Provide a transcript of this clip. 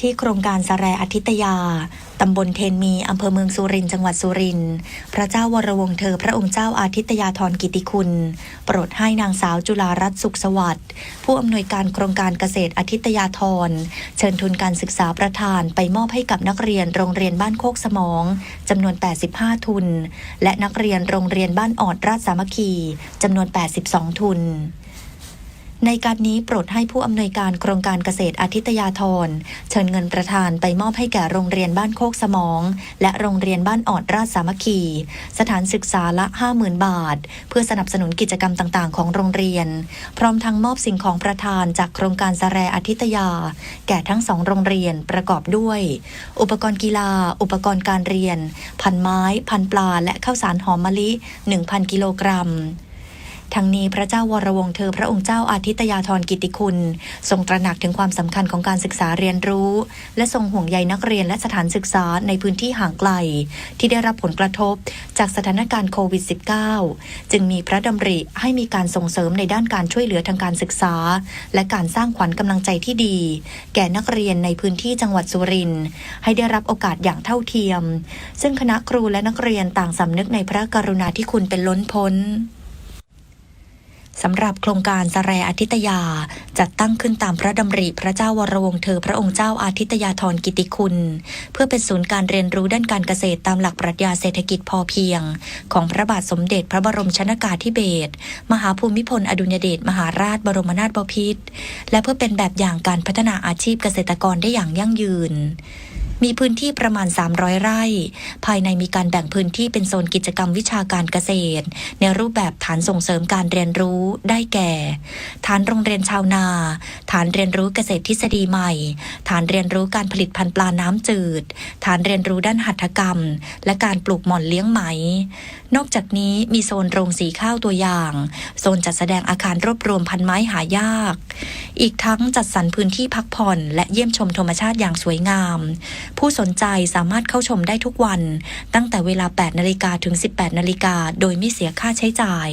ที่โครงการสแรอาทิตยา ตำบลเทนมีอำเภอเมืองสุรินทร์จังหวัดสุรินทร์พระเจ้าวรวงเธอพระองค์เจ้าอาทิตยาธรกิติคุณ โปรดให้นางสาวจุฬารัตน์สุขสวัสดิ์ผู้อำนวยการโครงการเกษตรอาทิตยาธรเชิญทุนการศึกษาประธานไปมอบให้กับนักเรียนโรงเรียนบ้านโคกสมองจำนวน 85 ทุน และนักเรียนโรงเรียนบ้านออดราชสามัคคีจำนวน 82 ทุน ในการนี้โปรดให้ผู้อำนวยการโครงการเกษตรอาทิตยาธรเชิญเงินประธานไปมอบให้แก่โรงเรียนบ้านโคกสมอง และโรงเรียนบ้านออดราชสามัคคี สถานศึกษาละ 50,000 บาท เพื่อสนับสนุนกิจกรรมต่างๆ ของโรงเรียน พร้อมทั้งมอบสิ่งของประธานจากโครงการสแรอาทิตยา แก่ทั้งสองโรงเรียนประกอบด้วย อุปกรณ์กีฬา อุปกรณ์การเรียน พันไม้ พันปลาและข้าวสารหอมมะลิ 1,000 กิโลกรัม ทั้งนี้พระเจ้าวรวงเธอพระองค์เจ้าอาทิตยาธรกิติคุณ ทรงตระหนักถึงความสำคัญของการศึกษาเรียนรู้ และทรงห่วงใยนักเรียนและสถานศึกษาในพื้นที่ห่างไกล ที่ได้รับผลกระทบจากสถานการณ์โควิด -19 จึงมีพระดำริให้มีการส่งเสริมในด้านการช่วยเหลือทางการศึกษา และการสร้างขวัญกำลังใจที่ดี แก่นักเรียนในพื้นที่จังหวัดสุรินทร์ให้ได้รับโอกาสอย่างเท่าเทียม ซึ่งคณะครูและนักเรียนต่างสำนึกในพระกรุณาธิคุณเป็นล้นพ้น สำหรับโครงการสแรอาทิตยา จัดตั้งขึ้นตามพระดำริพระเจ้าวรวงเธอ พระองค์เจ้าอาทิตยาธรกิติคุณ เพื่อเป็นศูนย์การเรียนรู้ด้านการเกษตรตามหลักปรัชญาเศรษฐกิจพอเพียง ของพระบาทสมเด็จพระบรมชนากาธิเบศรมหาภูมิพลอดุลยเดชมหาราชบรมนาถบพิตรและเพื่อเป็นแบบอย่างการพัฒนาอาชีพเกษตรกรได้อย่างยั่งยืน มีพื้นที่ประมาณ 300 ไร่ ภายในมีการแบ่งพื้นที่เป็นโซนกิจกรรมวิชาการเกษตร ในรูปแบบฐานส่งเสริมการเรียนรู้ได้แก่ ฐานโรงเรียนชาวนา ฐานเรียนรู้เกษตรทฤษฎีใหม่ ฐานเรียนรู้การผลิตพันธุ์ปลาน้ำจืด ฐานเรียนรู้ด้านหัตถกรรม และการปลูกหม่อนเลี้ยงไหม นอกจากนี้มีโซนโรงสีข้าวตัวอย่าง โซนจัดแสดงอาคารรวบรวมพันไม้หายาก อีกทั้งจัดสรรพื้นที่พักผ่อน และเยี่ยมชมธรรมชาติอย่างสวยงามผู้สนใจสามารถเข้าชมได้ทุกวัน ตั้งแต่เวลา 8 นาฬิกาถึง 18 นาฬิกา โดยไม่เสียค่าใช้จ่าย